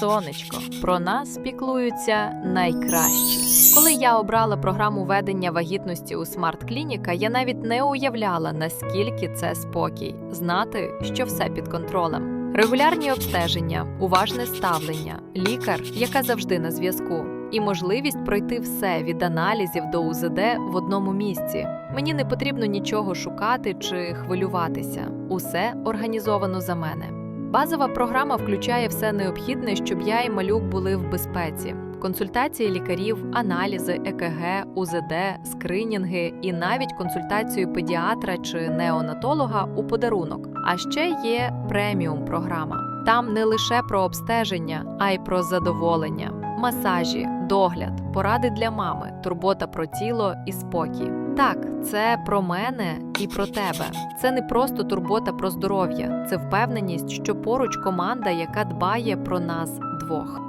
сонечко. Про нас піклуються найкращі. Коли я обрала програму ведення вагітності у Смарт Клініка, я навіть не уявляла, наскільки це спокій, знати, що все під контролем. Регулярні обстеження, уважне ставлення, лікар, яка завжди на зв'язку, і можливість пройти все від аналізів до УЗД в одному місці. Мені не потрібно нічого шукати чи хвилюватися. Усе організовано за мене. Базова програма включає все необхідне, щоб я і малюк були в безпеці: консультації лікарів, аналізи, ЕКГ, УЗД, скринінги і навіть консультацію педіатра чи неонатолога у подарунок. А ще є преміум програма. Там не лише про обстеження, а й про задоволення, масажі, догляд, поради для мами, турбота про тіло і спокій. Так, це про мене і про тебе. Це не просто турбота про здоров'я, це впевненість, що поруч команда, яка дбає про нас двох.